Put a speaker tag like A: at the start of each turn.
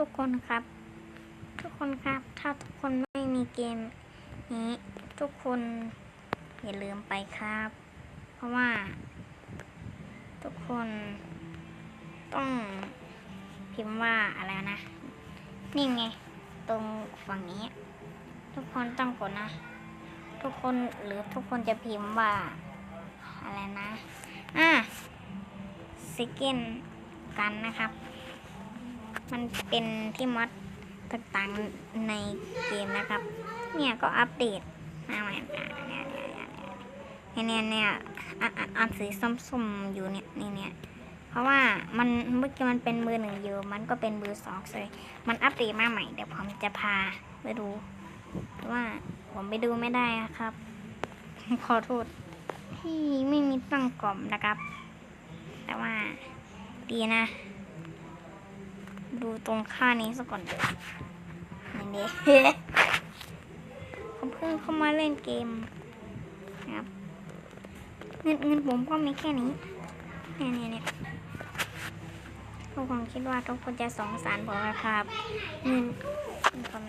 A: ทุกคนครับ ทุกคนครับ ถ้าทุกคนไม่มีเกมนี้ ทุกคนอย่าลืมไปครับ เพราะว่า ทุกคนต้องพิมพ์ว่าอะไรนะ นี่ไง ตรงฝั่งนี้ ทุกคนต้องกดนะ ทุกคนหรือทุกคนจะพิมพ์ว่า อะไรนะ อะซิกเกนกันนะครับ มันเป็นที่มอดต่างๆในเกมนะครับ เนี่ยก็อัปเดตมาใหม่เนี่ยเนี่ยเนี่ยเนี่ยอันสีส้มๆอยู่เนี่ยนี่เนี่ยเพราะว่ามันเมื่อกี้มันเป็นเบอหนึ่งอยู่ มันก็เป็นเบอสองเลยมันอัปเดตมาใหม่เดี๋ยวผมจะพาไปดูแต่ว่าผมไปดูไม่ได้ครับ ขอโทษที่ไม่มีตั้งกล่อมนะครับ แต่ว่าดีนะ ดูตรงค่านี้สักก่อนนี่นี่ผมเพิ่งเข้ามาเล่นเกมนะครับเงินเงินผมก็มีแค่นี้เนี่ยเนี่ยเนี่ยทุกคนคิดว่าทุกคนจะสงสารผมนะครับ เงินผม